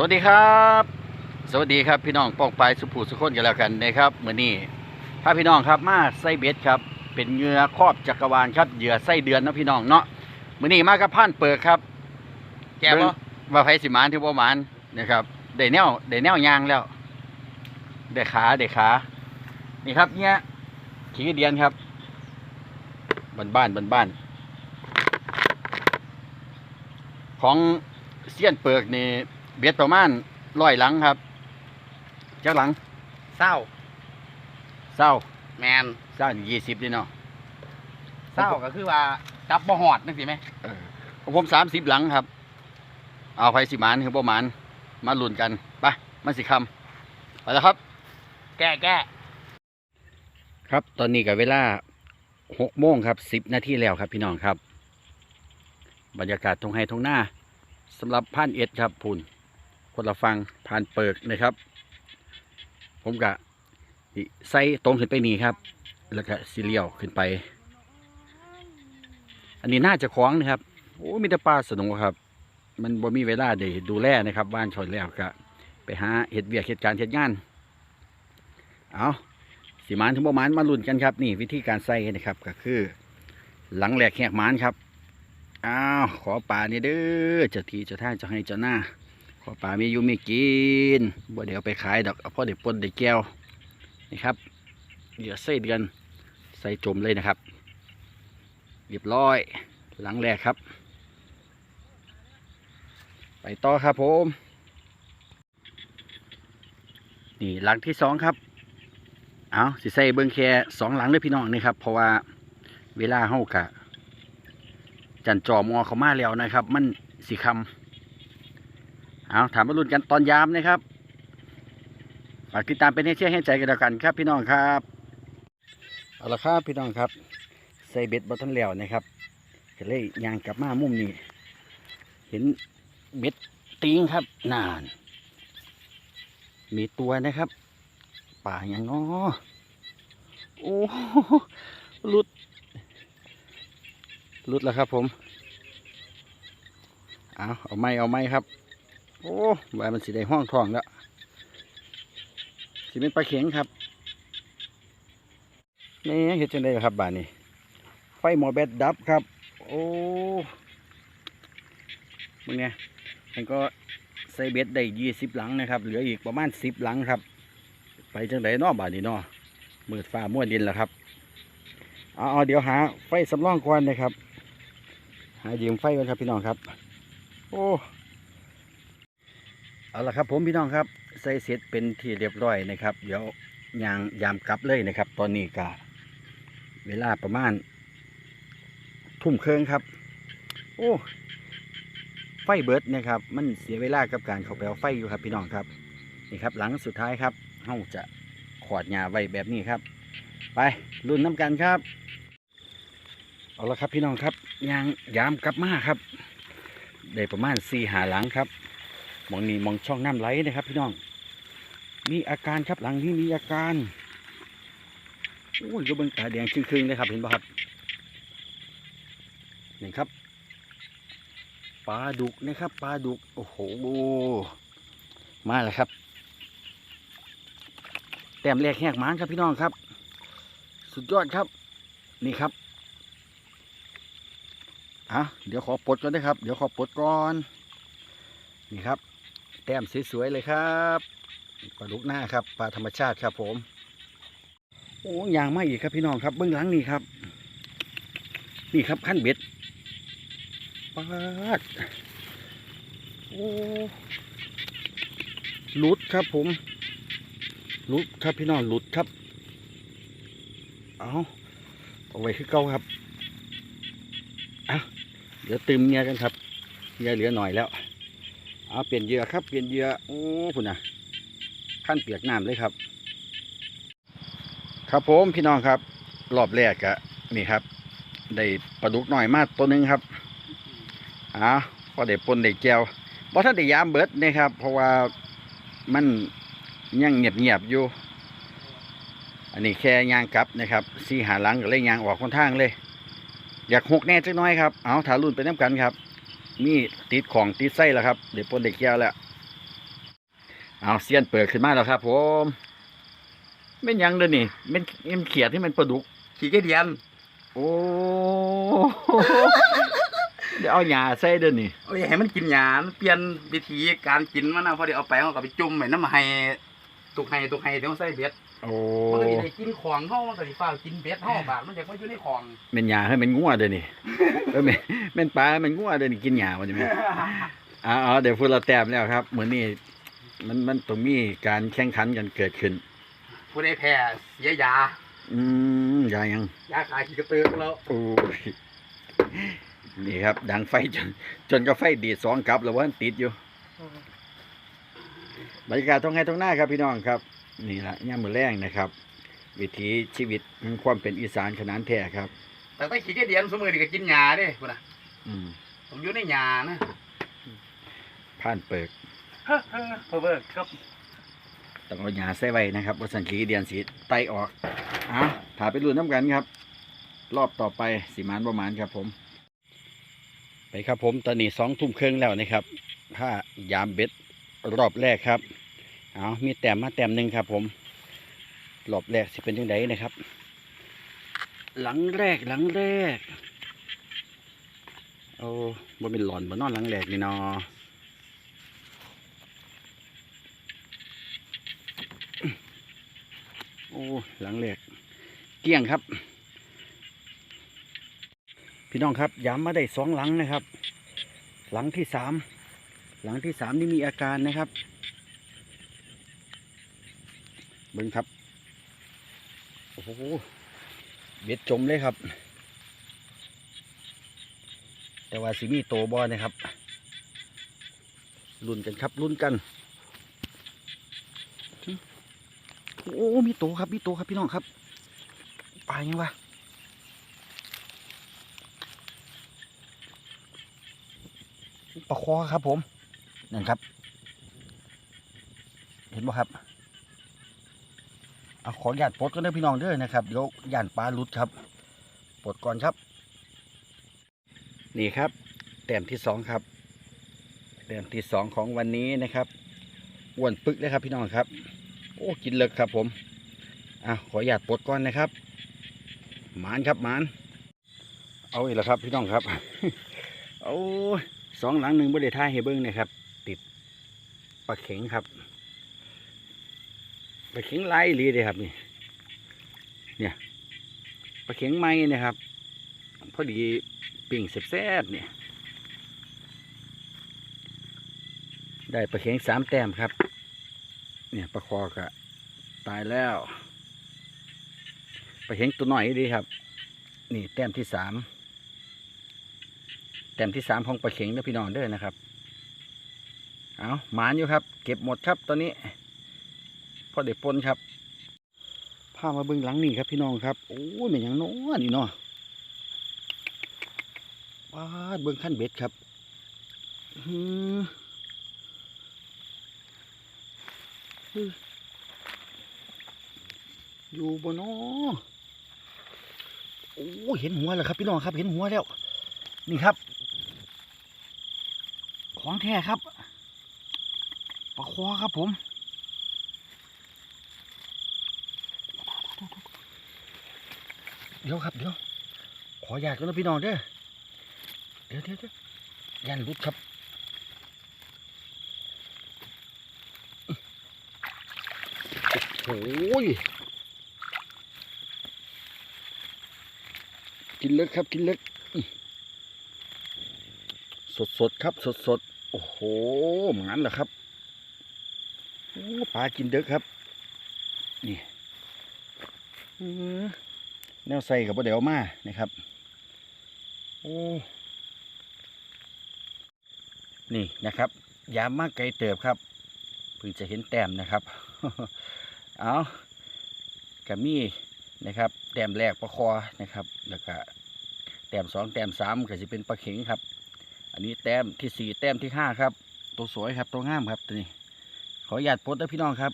สวัสดีครับ สวัสดีครับพี่น้องป้องปลายสุภูสุคนกันแล้วกันนะครับเมื่อนี้พาพี่น้องครับมาไส้เบ็ดครับ เป็นเหงื่อครอบจักรวาลครับเหยื่อไส้เดือนเนาะพี่น้องเนาะมื่อนี้มากับผ่านเปิดครับแก่บ่เบิ่งว่าไผสิหมานที่บ่หมานนะครับได้แนวได้แนวยางแล้วได้ขาได้ขานี่ครับเนี่ยขี้เดียนครับบ้านบ้านบ้านบ้านๆของเสี้ยนเปิกนี่ เบ็ดประมาณร้อยหลังครับจักหลังเศร้าเศร้าแมนเศร้ายี่สิบนี่เนาะเศร้าก็คือว่าจับบ่หอดนั่นสิไหมเออของผมสามสิบหลังครับ เอาไผสิหมานคือบ่หมาน มาลุ้นกันไปมันสิคำไปแล้วครับ แก้แก้ครับตอนนี้กับเวลาหกโมงครับสิบนาทีแล้วครับพี่น้องครับ บรรยากาศทงไฮทงหน้าสำหรับผ่านเอ็ดครับพูน คนละฟังผ่านเปิกนะครับ ผมกะใส่ตรงขึ้นไปนี่ครับ แล้วก็สีเลียวขึ้นไป อันนี้น่าจะคล้องนะครับโอ้มีแต่ปลาสนุกครับ มันบ่มีเวลาได้ดูแลนะครับบ้านชนแล้วก็ไปหาเห็ดเวียกเหตุการณ์เหตุงาน เอาสีมานถึงประมาณมาลุ้นกันครับ นี่วิธีการใส่นะครับก็คือ หลังแหลกแหกมานครับอ้าวขอป่านี่เด้อจ้าทีจ้าท่าจ้าให้จ้าหน้า อป่ามีอยู่มีกินบ่เดี๋ยวไปขายดอกเอาพ่อเด็กปนเด็กแก้วนี่ครับเหยื่อไส้เดือนใส่จมเลยนะครับเรียบร้อยหลังแรกครับ ไปต่อครับผม นี่หลังที่สองครับเอาสิใส่เบิ้งแค่สองหลังเลยพี่น้องนี่ครับ เพราะว่าเวลาเฮากะ จันจอมอเขามาแล้วนะครับ มันสีคำ เอาถามมาลุ้นกันตอนยามนะครับฝากติดตามเป็นให้เชื่อให้ใจกันแล้วกันครับ พี่น้องครับเอาละครับพี่น้องครับใส่เบ็ดบอทันแล้วนะครับก็เลยยางกลับมามุมนี้เห็นเบ็ดติงครับนาน มีตัวนะครับ ป่าอย่างงอโอ้โหหลุดลุดแล้วครับผม เอาเอาไม้เอาไม้ครับ โอ้ใบมันสีได้ห้องทองแล้วสีเป็นปลาเข็งครับนี่เห็นจังได้ครับบ้านนี้ ไฟหมอแบตดับครับ โอ้มึงเนี่ยมันก็ใส่เบ็ดได้ยี่สิบหลังนะครับ เหลืออีกประมาณสิบหลังครับ ไปจังไดนอบาดนี้นอมืดฟ้ามัวดินแล้วครับเอาเอาเดี๋ยวหาไฟสำรองก่อนนะครับ หายืมไฟก่อนครับพี่น้องครับ โอ้ เอาละครับผมพี่น้องครับใส่เสร็จเป็นที่เรียบร้อยนะครับ เดี๋ยวยางยามกลับเลยนะครับ ตอนนี้กะเวลาประมาณ ทุ่มเครื่องครับ โอ้ไฟเบิร์ดนะครับ มันเสียเวลากับการเข้าไปเอาไฟอยู่ครับพี่น้องครับนี่ครับ หลังสุดท้ายครับเฮาจะขอดหญ้าไว้แบบนี้ครับ ไปรุ่นน้ำกันครับ เอาละครับพี่น้องครับยางยามกลับมาครับได้ประมาณสี่หาหลังครับ มองนี่มองช่องน้ำไหลนะครับ พี่น้อง มีอาการครับหลังนี้มีอาการโอ้ยก็เบิ่งตาแดงครึ่งๆเลยครับเห็นป่ะครับนี่ครับปลาดุกนะครับปลาดุกโอ้โหมาแล้วครับ แต้มแรกแหกหมานครับพี่น้องครับ สุดยอดครับ นี่ครับอะเดี๋ยวขอปลดก่อนนะครับ เดี๋ยวขอปลดก่อน นี่ครับ แต้มสวยๆเลยครับปลาดุกหน้าครับปลาธรรมชาติครับ ผมโอ้ยางมาอีกครับพี่น้องครับเบื้องหลังนี่ครับ นี่ครับขั้นเบ็ดปาดโอ้หลุดครับผมหลุดครับพี่น้องหลุดครับ เอาเอาไว้คือเก่าครับเอาเดี๋ยวตืมเงียกันครับเงียเหลือหน่อยแล้ว เอาเปลี่ยนเหยื่อครับเปลี่ยนเหยื่อโอ้คุณนะขั้นเปียกน้ำเลยครับ ครับผมพี่น้องครับรอบแรกอะนี่ครับ ได้ปลาดุกหน่อยมากตัวหนึงครับอ่าพอได้ปนได้แก้วเพราะท่านได้ยามเบิดนะครับ เพราะว่ามันยังเงียบเงียบอยู่ อันนี้แค่ยางกลับนะครับสีหาหลังก็เลยยางออกค่อนข้างเลย อยากหกแน่จักน้อยครับเอาถารุ่นไปน้ำกันครับ มีติดของติดไส้แล้วครับเดี๋ยวปนเด็กแก้วแล้วเอาเสียนเปิดขึ้นมาแล้วครับผมเป็นหยังเด้อนี่เป็นเอ็มเขียดที่มันปลาดุกขี้เกียจเดียนโอ้เดี๋ยวเอาหญ้าใส่เด้อนี่โอ้ยให้มันกินหยามันเปลี่ยนวิธีการกินมันนะพอเดี๋ยวเอาไปเขาก็ไปจุ่มไว้น้ำมาให้ ตุกให้ตุกให้เดี๋ยวใส่เบ็ดโอ้มันก็สิได้กินของเฮามันก็สิฟ้าวกินเบ็ดเฮาบาดมันอยากมาอยู่ในของ เป็นหญ้าให้มันงัวเด้อนี่ เออแม่นแม่นปลาให้มันงัวเด้อนี่กินหญ้ามันจะแม่นอ๋อเดี๋ยวพูดเราแต้มแล้วครับเหมือนนี่มันมันต้องมีการแข่งขันกันเกิดขึ้น ผู้ใดแพ้เสียยา อืมยายังยาขายขี้กระตือกแล้วโอ้ยนี่ครับ ดังไฟจน จนก็ไฟดีดสองกลับแล้วว่าติดอยู่ บรรยากาศท้องไร่ท้องหน้าครับพี่น้องครับนี่ละย่ามมือแรงนะครับ วิถีชีวิตของความเป็นอีสานขนาดแท้ครับแต่ถ้าขี้เกียจเดียนสมือนี่ก็กินหยาเด้พุ่นน่ะอืมผมอยู่ในหยานะผ่านเปิกเฮ้อเฮ้อเพอเบิร์ครับต้องเอาหยาใส่ไว้นะครับว่าสันขีเดียนสีไตออกอะถาไปรุ่นน้ำกันครับ รอบต่อไปสีมานประมาณครับผม ไปครับผมตอนนี้สองทุ่มครึ่งแล้วนะครับผ้ายามเบ็ด รอบแรกครับเอามีแต้มมาแต้มหนึ่งครับ ผมรอบแรกสิเป็นยังไงนะครับ หลังแรกหลังแรกโอ้บ่เป็นหลอนบ่นอนหลังแรกนี่เนอโอ้หลังแรกเกี้ยงครับ พี่น้องครับย้ำมาได้สองหลังนะครับ หลังที่สาม หลังที่สามนี่มีอาการนะครับเบิ้งครับ โอ้โห เบ็ดจมเลยครับ แต่ว่าสิมีโตบอนะครับลุ้นกันครับลุ้นกัน โอ้ มีโตครับ มีโตครับพี่น้องครับปลายังวะปลาคอครับผม นั่นครับ เห็นบ่ครับเอาขอหยาดปลดก็ได้อพี่น้องเด้อนะครับเดี๋ยวหยานปลาลุดครับปลดก่อนครับ นี่ครับแต้มที่สองครับแต้มที่สองของวันนี้นะครับอ้วนปึกเลยครับพี่น้องครับ โอ้กินเลิกครับผมอะขอหยาดปลดก่อนนะครับหมานครับหมาน เอาอีกแล้วครับพี่น้องครับโอ้สองหลังหนึ่งบริท้ายให้เบิ้งนะครับ ปลาเข็งครับปลาเข็งไลายอีหลีเลยครับนี่เนี่ยปลาเข็งไม้นะครับ พอดีปิ่งแซ่บๆเนี่ยได้ปลาเข็งสามแต้มครับ เนี่ยปลาคอกะตายแล้วปลาเข็งตัวหน่อยดีครับ นี่แต้มที่สามแต้มที่สามของปลาเข็งนะพี่น้องเด้อนะครับ เอาหมานอยู่ครับ เก็บหมดครับตอนนี้พอเด็ปนครับพามาเบิ้องหลังนี่ครับพี่น้องครับโอ้ยเป็นอย่างโน้นนี่เนาะป้าเบิ้องขั้นเบ็ดครับอยู่บนนอโอ้เห็นหัวแล้วครับพี่น้องครับ เห็นหัวแล้ว นี่ครับ ของแท้ครับ ปลาควาครับผมเดี๋ยวครับเดี๋ยวขออยากกันนะพี่น้องเด้อเดี๋ยวเดี๋ยวเดี๋ยวยันรุดครับโอ้ยกินเล็กครับกินเล็กสดสดครับสดสดโอ้โหเหมือนเหรอครับ ปลากินเด้อครับ นี่อื้อแนวใส่กับบ่เดี๋ยวมานะครับ โอ้นี่นะครับ ยามมากไกลเติบครับเพิ่งจะเห็นแต้มนะครับ เอากะมีนะครับแต้มแรกปลาคอนะครับ แล้วก็แต้มสองแต้มสามก็จะเป็นปลาเข็งครับ อันนี้แต้มที่สี่แต้มที่ห้าครับ ตัวสวยครับ ตัวงามครับตัวนี้ ขออนุญาตโพสต์นะพี่น้องครับ